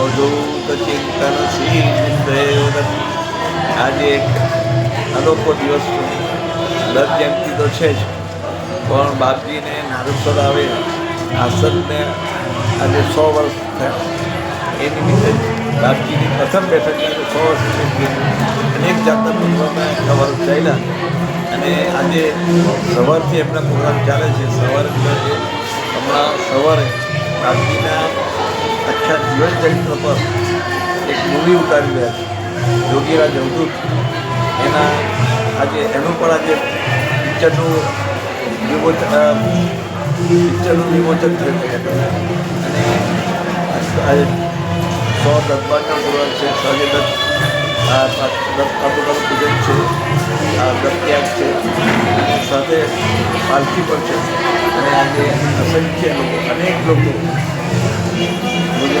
અવધૂત ચિંતન શીલ આજે એક અનોખો દિવસ દત્ત જયંતિ તો છે જ. પણ બાપજીને નારેશ્વર આવે આસનને આજે સો વર્ષ થયા. એ નિમિત્તે બાપજીની પ્રથમ બેઠક આજે સો વર્ષ અનેક જાતના પ્રોગ્રામમાં આખા થયેલા અને આજે સવારથી એમના પ્રોગ્રામ ચાલે છે. સવારે હમણાં સવારે બાપજીના આખા જીવન ચરિત્ર પર એક મૂવી ઉતારી રહ્યા યોગીરાજ અવધૂત એના આજે એનું પણ આજે પિક્ચરનું વિમોચન પિક્ચરનું વિમોચન થયું અને સો દત્તબાનો ધોરણ છે, સાંજે દત્ત આ દત્ત પૂજન છે, આ દત્યાગ છે સાથે પાલખી પણ છે. અને આજે અસંખ્ય લોકો, અનેક લોકો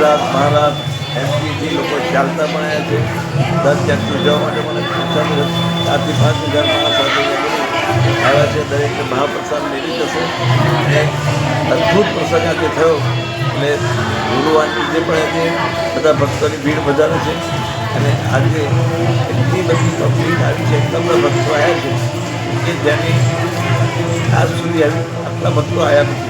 ગુજરાત મહારાષ્ટ્ર એમપીથી લોકો ચાલતા આવ્યા છે, દસ જાતનું ઉજવવા માટે મને પૈસાની ચારથી પાંચ હજાર માણસ સાથે આવ્યા છે, દરેકને મહાપ્રસાદ મેળવી જશે. અને અદ્ભુત પ્રસંગ આજે થયો. એટલે ગુરુવારની જે પણ આજે બધા ભક્તોની ભીડ વધારે છે. અને આજે એટલી બધી પબ્લિક આવી છે, એટલા બધા ભક્તો આવ્યા છે, કે જેની આજ સુધી આટલા ભક્તો આવ્યા નથી.